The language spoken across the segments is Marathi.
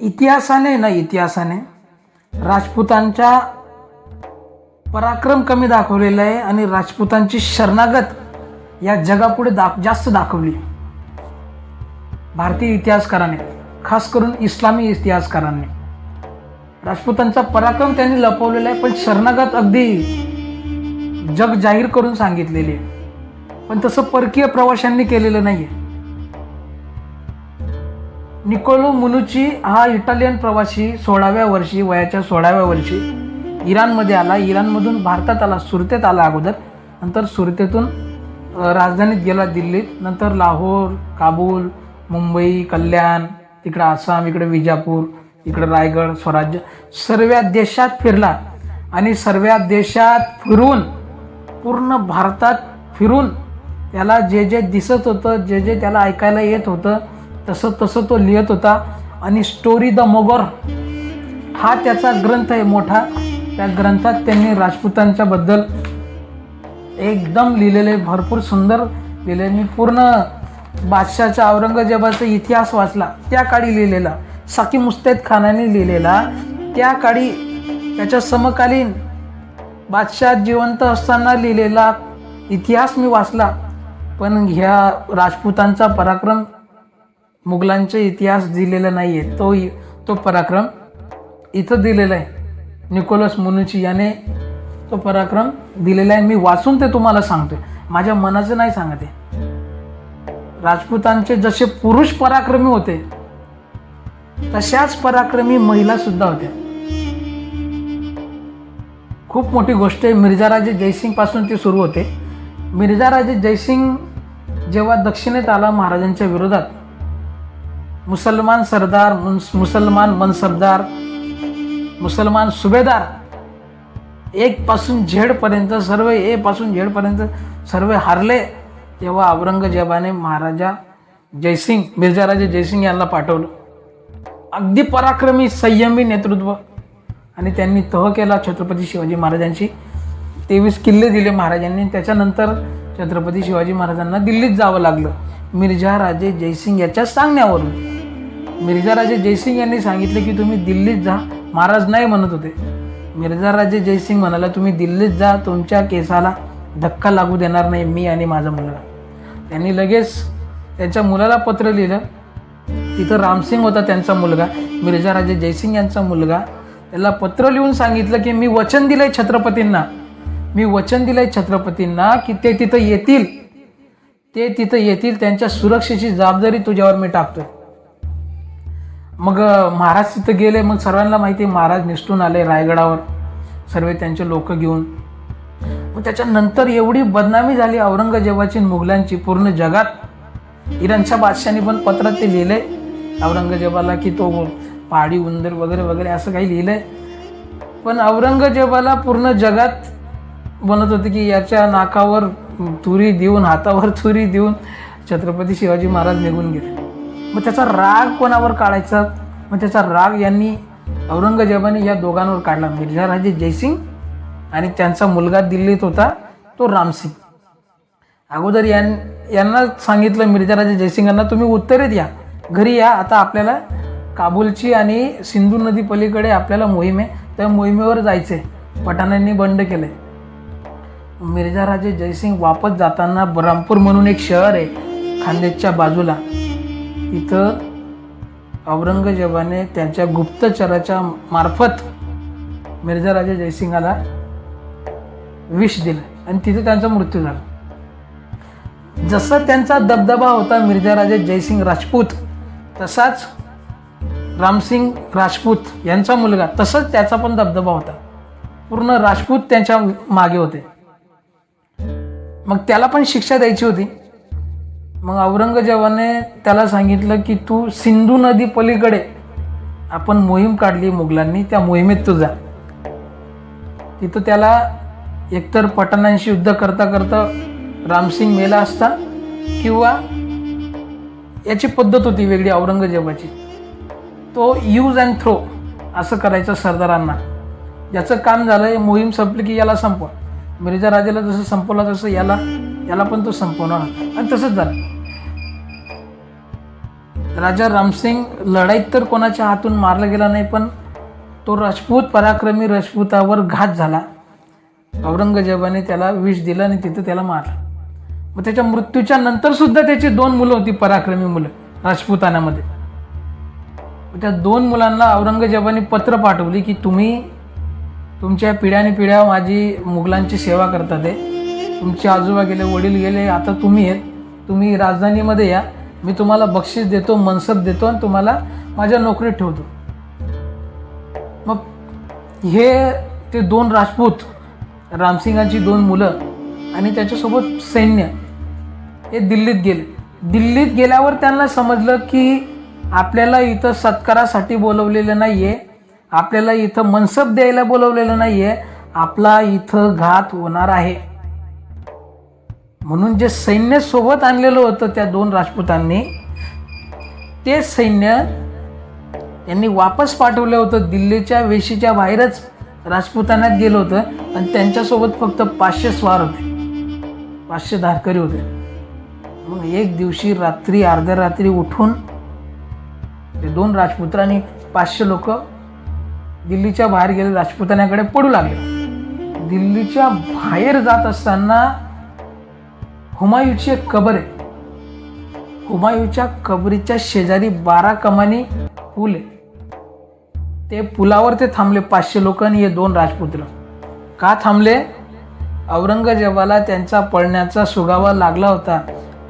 इतिहासाने ना इतिहासाने राजपूतांच्या पराक्रम कमी दाखवलेला आहे आणि राजपूतांची शरणागत या जगापुढे दाख जास्त दाखवली. भारतीय इतिहासकाराने खास करून इस्लामी इतिहासकारांनी. राजपूतांचा पराक्रम त्यांनी लपवलेला आहे पण शरणागत अगदी जग जाहीर करून सांगितलेली आहे. पण तसं परकीय प्रवाशांनी केलेलं नाही आहे निकोलो मुनुची हा इटालियन प्रवासी सोळाव्या वर्षी वयाच्या सोळाव्या वर्षी इराणमध्ये आला. इराणमधून भारतात आला सुरतेत आला अगोदर. नंतर सुरतेतून राजधानीत गेला दिल्लीत. नंतर लाहोर काबूल मुंबई कल्याण तिकडं आसाम इकडे विजापूर इकडं रायगड स्वराज्य. सर्व देशात फिरला आणि सर्व देशात फिरून पूर्ण भारतात फिरून त्याला जे जे दिसत होतं जे जे त्याला ऐकायला येत होतं तसं तसं तो लिहित होता. आणि स्टोरी द मोगर हा त्याचा ग्रंथ आहे मोठा. त्या ग्रंथात त्यांनी राजपूतांच्या बद्दल एकदम लिहिलेले भरपूर सुंदर लिहिले मी पूर्ण बादशाहच्या औरंगजेबाचा इतिहास वाचला त्या काळी लिहिलेला. साकी मुस्तैद खानाने लिहिलेला. त्या काळी त्याच्या समकालीन बादशाह जिवंत असताना लिहिलेला इतिहास मी वाचला. पण ह्या राजपूतांचा पराक्रम मुघलांचा इतिहास दिलेला नाही आहे तो तो पराक्रम इथं दिलेला आहे. निकोलस मुनुची याने तो पराक्रम दिलेला आहे. मी वाचून ते तुम्हाला सांगतोय. माझ्या मनाचं नाही सांगत आहे राजपूतांचे जसे पुरुष पराक्रमी होते तशाच पराक्रमी महिला सुद्धा होत्या. खूप मोठी गोष्ट आहे मिर्झाराजे जयसिंगपासून ती सुरू होते. मिर्झाराजे जयसिंग जेव्हा दक्षिणेत आला महाराजांच्या विरोधात मुसलमान सरदार मुसलमान मनसबदार मुसलमान सुभेदार. एक पासून झेडपर्यंत सर्व ए पासून झेडपर्यंत सर्व हारले तेव्हा औरंगजेबाने महाराजा जयसिंग मिर्झाराजे जयसिंग यांना पाठवलं. अगदी पराक्रमी संयमी नेतृत्व. आणि त्यांनी तह केला छत्रपती शिवाजी महाराजांशी. तेवीस किल्ले दिले महाराजांनी. त्याच्यानंतर छत्रपती शिवाजी महाराजांना दिल्लीत जावं लागलं. मिर्झा राजे जयसिंग याच्या सांगण्यावरून. मिर्झा राजे जयसिंग यांनी सांगितले की तुम्ही दिल्लीत जा. महाराज नाही म्हणत होते. मिर्झा राजे जयसिंग म्हणाला तुम्ही दिल्लीत जा तुमच्या केसाला धक्का लागू देणार नाही मी आणि माझा मुलगा. त्यांनी लगेच त्यांच्या मुलाला पत्र लिहिलं. तिथं रामसिंग होता त्यांचा मुलगा. मिर्झा राजे जयसिंग यांचा मुलगा. त्याला पत्र लिहून सांगितलं की मी वचन दिलंय छत्रपतींना. मी वचन दिलंय छत्रपतींना की ते तिथं येतील. ते तिथं येतील त्यांच्या सुरक्षेची जबाबदारी तुझ्यावर मी टाकतोय. मग महाराज तिथं गेले. मग सर्वांना माहिती आहे महाराज निसटून आले रायगडावर. सर्व त्यांचे लोक घेऊन. मग त्याच्यानंतर एवढी बदनामी झाली औरंगजेबाची मुघलांची. पूर्ण जगात इराणच्या बादशाने पण पत्रात ते लिहिलंय औरंगजेबाला की तो पहाडी उंदर वगैरे वगैरे असं काही लिहिलंय. पण औरंगजेबाला पूर्ण जगात बनत होते की याच्या नाकावर तुरी देऊन हातावर तुरी देऊन छत्रपती शिवाजी महाराज निघून गेले. मग त्याचा राग कोणावर काढायचा? मग त्याचा राग यांनी औरंगजेबाने या दोघांवर काढला. मिर्झाराजे जयसिंग आणि त्यांचा मुलगा दिल्लीत होता तो रामसिंग. अगोदर यां यांना सांगितलं मिर्झाराजे जयसिंगांना तुम्ही उत्तरेत या. घरी या. आता आपल्याला काबूलची आणि सिंधू नदी पलीकडे आपल्याला मोहीम आहे. त्या मोहिमेवर जायचं आहे पठाणांनी बंड केलं मिर्झाराजे जयसिंग वापस जाताना बरामपूर म्हणून एक शहर आहे खानदेशच्या बाजूला. तिथं औरंगजेबाने त्यांच्या गुप्तचराच्या मार्फत मिर्झाराजे जयसिंगाला विष दिलं आणि तिथे त्यांचा मृत्यू झाला. जसा त्यांचा दबदबा होता मिर्झाराजे जयसिंग राजपूत तसाच रामसिंग राजपूत यांचा मुलगा तसंच त्याचा पण दबदबा होता. पूर्ण राजपूत त्यांच्या मागे होते. मग त्याला पण शिक्षा द्यायची होती. मग औरंगजेबाने त्याला सांगितलं की तू सिंधू नदी पलीकडे. आपण मोहीम काढली मुघलांनी त्या मोहिमेत तू जा. तिथं त्याला एकतर पठाणांशी युद्ध करता करता रामसिंग मेला असता किंवा याची पद्धत होती वेगळी औरंगजेबाची. तो यूज अँड थ्रो असं करायचं सरदारांना. याचं काम झालं मोहीम संपली की याला संपवा. मिर्जा राजाला जसं संपवलं तसं याला याला पण तो संपवणार होता. आणि तसंच झालं. राजा रामसिंग लढाईत तर कोणाच्या हातून मारला गेला नाही पण तो राजपूत पराक्रमी राजपूतावर घात झाला. औरंगजेबाने त्याला विष दिलं आणि तिथं त्याला मारलं. मग त्याच्या मृत्यूच्या नंतर सुद्धा त्याची दोन मुलं होती पराक्रमी मुलं राजपुतानामध्ये. त्या दोन मुलांना औरंगजेबाने पत्र पाठवली की तुम्ही तुमच्या पिढ्याने पिढ्या माझी मुघलांची सेवा करतात आहे तुमचे आजोबा गेले वडील गेले आता तुम्ही आहेत. तुम्ही राजधानीमध्ये या. मी तुम्हाला बक्षीस देतो मनसब देतो आणि तुम्हाला माझ्या नोकरीत ठेवतो. मग हे ते दोन राजपूत रामसिंगांची दोन मुलं आणि त्याच्यासोबत सैन्य हे दिल्लीत गेले. दिल्लीत गेल्यावर त्यांना समजलं की आपल्याला इथं सत्कारासाठी बोलवलेलं नाही आहे आपल्याला इथं मनसब द्यायला बोलवलेलं नाही आहे आपला इथं घात होणार आहे. म्हणून जे सैन्य सोबत आणलेलं होतं त्या दोन राजपुतांनी ते सैन्य त्यांनी वापस पाठवलं होतं. दिल्लीच्या वेशीच्या बाहेरच राजपुतानात गेलं होतं आणि त्यांच्यासोबत फक्त पाचशे स्वार होते. पाचशे धारकरी होते. मग एक दिवशी रात्री अर्ध्या रात्री उठून ते दोन राजपुत्रांनी पाचशे लोक दिल्लीच्या बाहेर गेले. राजपुतानाकडे पडू लागले. दिल्लीच्या बाहेर जात असताना हुमायूची एक कबर आहे. हुमायूच्या कबरीच्या शेजारी बारा कमानी पूल आहे. ते पुलावर ते थांबले पाचशे लोक आणि हे दोन राजपुत्र. का थांबले? औरंगजेबाला त्यांचा पळण्याचा सुगावा लागला होता.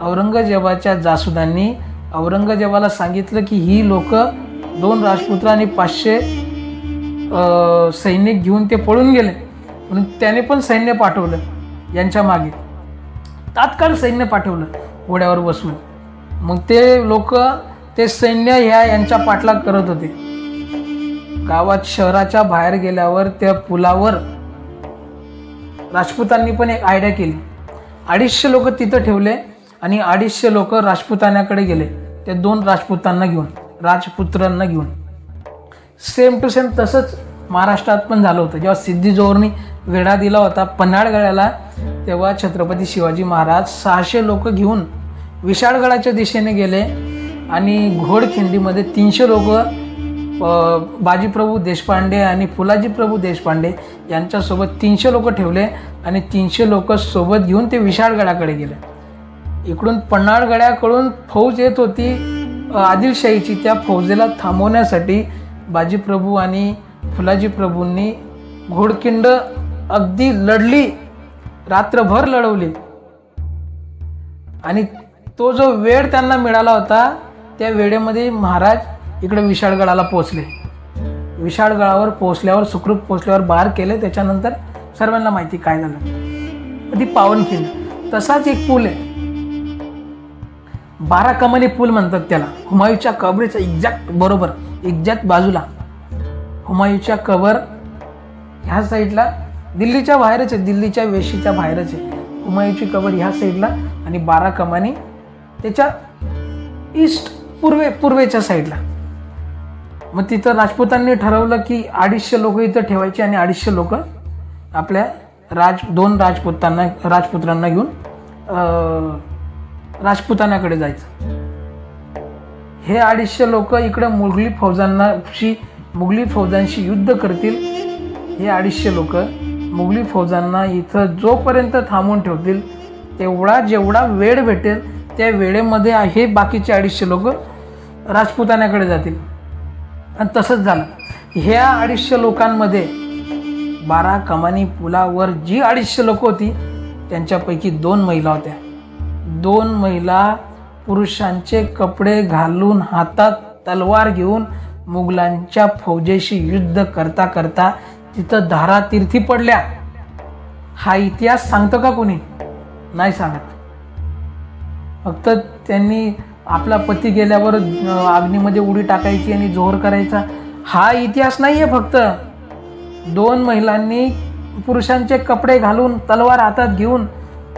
औरंगजेबाच्या जासुदांनी औरंगजेबाला सांगितलं की ही लोक दोन राजपुत्र आणि पाचशे सैनिक घेऊन ते पळून गेले. म्हणून त्याने पण सैन्य पाठवलं यांच्या मागे. तात्काळ सैन्य पाठवलं घोड्यावर बसून. मग ते लोक ते सैन्य ह्या यांच्या पाठलाग करत होते. गावात शहराच्या बाहेर गेल्यावर त्या पुलावर राजपुतांनी पण एक आयडिया केली. अडीचशे लोक तिथं ठेवले आणि अडीचशे लोक राजपुतानाकडे गेले. ते दोन राजपुतांना घेऊन राजपुत्रांना घेऊन. सेम टू सेम तसंच महाराष्ट्रात पण झालं होतं. जेव्हा सिद्धी जोहरनी वेढा दिला होता पन्हाळगडाला तेव्हा छत्रपती शिवाजी महाराज सहाशे लोक घेऊन विशाळगडाच्या दिशेने गेले आणि घोडखिंडीमध्ये तीनशे लोक बाजीप्रभू देशपांडे आणि फुलाजी प्रभू देशपांडे यांच्यासोबत तीनशे लोक ठेवले आणि तीनशे लोक सोबत घेऊन ते विशाळगडाकडे गेले. इकडून पन्हाळगडाकडून फौज येत होती आदिलशाहीची. त्या फौजेला थांबवण्यासाठी बाजीप्रभू आणि फुलाजी प्रभूंनी घोडकिंड अगदी लढली रात्रभर लढवली. आणि तो जो वेळ त्यांना मिळाला होता त्या वेळेमध्ये महाराज इकडे विशाळगडाला पोचले विशाळगडावर पोचल्यावर सुखरूप पोचल्यावर बार केले त्याच्यानंतर सर्वांना माहिती काय झालं? ती पावनखिंड तसाच एक पूल आहे. बारा कमानी पूल म्हणतात त्याला. हुमायूच्या कबरीच्या एक्झॅक्ट बरोबर एक्झॅक्ट बाजूला. हुमायूच्या कवर ह्या साईडला दिल्लीच्या बाहेरच आहे दिल्लीच्या वेशीच्या बाहेरच आहे. हुमायूची कबर ह्या साईडला आणि बारा कमानी त्याच्या ईस्ट पूर्वे पूर्वेच्या साईडला. मग तिथं राजपुतांनी ठरवलं की अडीचशे लोक इथं ठेवायचे आणि अडीचशे लोक आपल्या राज दोन राजपुतांना राजपुत्रांना घेऊन राजपुतानाकडे जायचं. हे अडीचशे लोक इकडं मुघली फौजांनाशी मुघली फौजांशी युद्ध करतील? हे अडीचशे लोक मुघली फौजांना इथं जोपर्यंत थांबून ठेवतील तेवढा जेवढा वेळ भेटेल त्या वेळेमध्ये हे बाकीचे अडीचशे लोक राजपुतान्याकडे जातील. आणि तसंच झालं. ह्या अडीचशे लोकांमध्ये बारा कमानी पुलावर जी अडीचशे लोक होती त्यांच्यापैकी दोन महिला होत्या. दोन महिला पुरुषांचे कपडे घालून हातात तलवार घेऊन मुघलांच्या फौजेशी युद्ध करता करता तिथं धारा तीर्थी पडल्या. हा इतिहास सांगतो का कोणी? नाही सांगत. फक्त त्यांनी आपला पती गेल्यावर अग्नीमध्ये उडी टाकायची आणि जोर करायचा. हा इतिहास नाही आहे फक्त. दोन महिलांनी पुरुषांचे कपडे घालून तलवार हातात घेऊन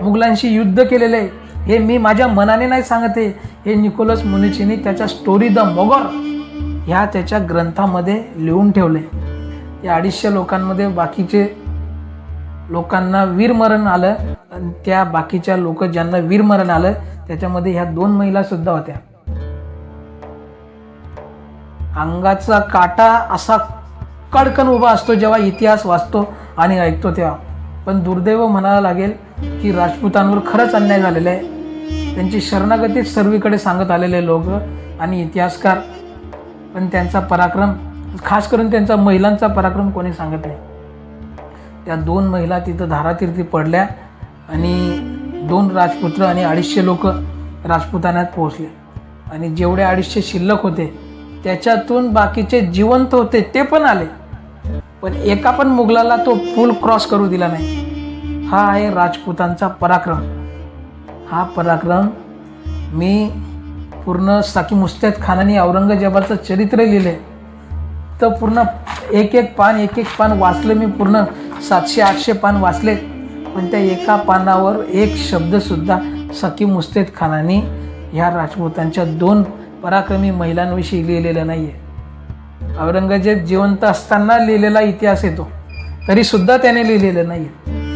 मुघलांशी युद्ध केलेले. आहे. हे मी माझ्या मनाने नाही सांगते. हे निकोलस मुनिचीनी त्याच्या स्टोरी द मोगर. ह्या त्याच्या ग्रंथामध्ये लिहून ठेवले. या अडीचशे लोकांमध्ये बाकीचे लोकांना वीरमरण आलं आणि त्या बाकीच्या लोक ज्यांना वीरमरण आलं त्याच्यामध्ये ह्या दोन महिला सुद्धा होत्या. अंगाचा काटा असा कडकन उभा असतो जेव्हा इतिहास वाचतो आणि ऐकतो तेव्हा. पण दुर्दैव म्हणावं लागेल की राजपूतांवर खरंच अन्याय झालेला आहे. त्यांची शरणागतीच सर्वीकडे सांगत आलेले लोक आणि इतिहासकार पण त्यांचा पराक्रम खास करून त्यांचा महिलांचा पराक्रम कोणी सांगत नाही. त्या दोन महिला तिथं धारातीर्थी पडल्या आणि दोन राजपुत्र आणि अडीचशे लोक राजपुतान्यात पोहोचले. आणि जेवढे अडीचशे शिल्लक होते त्याच्यातून बाकीचे जिवंत होते ते पण आले. पण एका पण मुघलाला तो पूल क्रॉस करू दिला नाही. हा आहे राजपुतांचा पराक्रम. हा पराक्रम मी पूर्ण साकी मुस्तैद खानाने औरंगजेबाचं चरित्र लिहिले. तर पूर्ण एक एक पान एक एक पान वाचलं मी पूर्ण सातशे आठशे पान वाचले. पण त्या एका पानावर एक शब्दसुद्धा सकी मुस्तैद खानाने ह्या राजपूतांच्या दोन पराक्रमी महिलांविषयी लिहिलेलं नाही आहे औरंगजेब जिवंत असताना लिहिलेला इतिहास येतो तरीसुद्धा त्याने लिहिलेलं नाही आहे